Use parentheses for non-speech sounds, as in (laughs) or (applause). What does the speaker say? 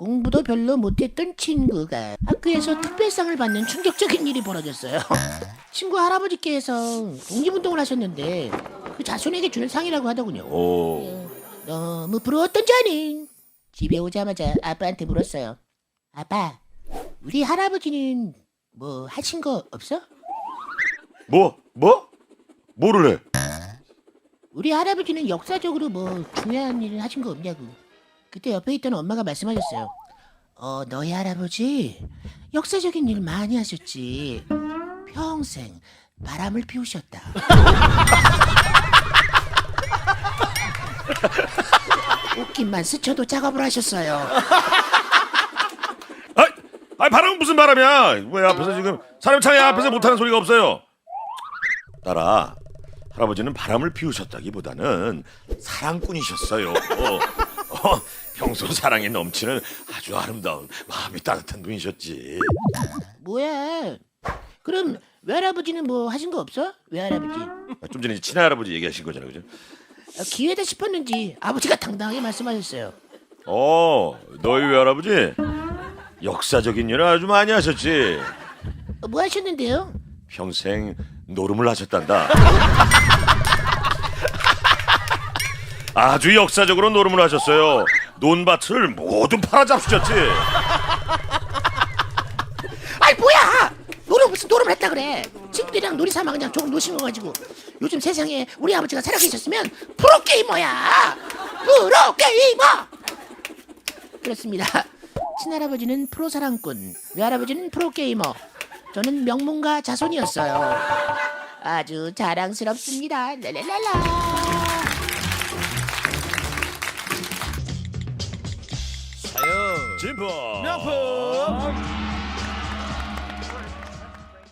공부도 별로 못했던 친구가 학교에서 특별상을 받는 충격적인 일이 벌어졌어요. (laughs) 친구 할아버지께서 독립운동을 하셨는데 그 자손에게 주는 상이라고 하더군요. 오. 너무 부러웠던 저는 집에 오자마자 아빠한테 물었어요. 아빠, 우리 할아버지는 뭐 하신 거 없어? 뭐? 뭐? 뭐를 해? 우리 할아버지는 역사적으로 뭐 중요한 일을 하신 거 없냐고. 그때 옆에 있던 엄마가 말씀하셨어요. 어, 너희 할아버지 역사적인 일 많이 하셨지. 평생 바람을 피우셨다. (laughs) 웃긴만 스쳐도 작업을 하셨어요. 아, 아 바람은 무슨 바람이야? 왜 앞에서 지금 사람 창의 앞에서 못하는 소리가 없어요? 따라 할아버지는 바람을 피우셨다기보다는 사랑꾼이셨어요. 어, 어, 평소 사랑에 넘치는 아주 아름다운 마음이 따뜻한 분이셨지. 뭐야? 그럼 외할아버지는 뭐 하신 거 없어? 외할아버지. 아, 좀 전에 친할아버지 얘기하신 거잖아요, 그죠? 어, 기회다 싶었는지 아버지가 당당하게 말씀하셨어요. 어, 너희 외할아버지 역사적인 일을 아주 많이 하셨지. 어, 뭐 하셨는데요? 평생 노름을 하셨단다. (laughs) 아주 역사적으로 노름을 하셨어요. 논밭을 모두 팔아잡수셨지. 아이 뭐야? 노름 무슨 노름을 했다 그래? 친구들이랑 놀이 삼아 그냥 조금 노신 거 가지고 요즘 세상에 우리 아버지가 살아계셨으면 프로 게이머야. 프로 게이머. 그렇습니다. 친할아버지는 프로 사랑꾼, 외할아버지는 프로 게이머. 저는 명문가 자손이었어요. 아주 자랑스럽습니다. 랄랄랄라. 진포. 명품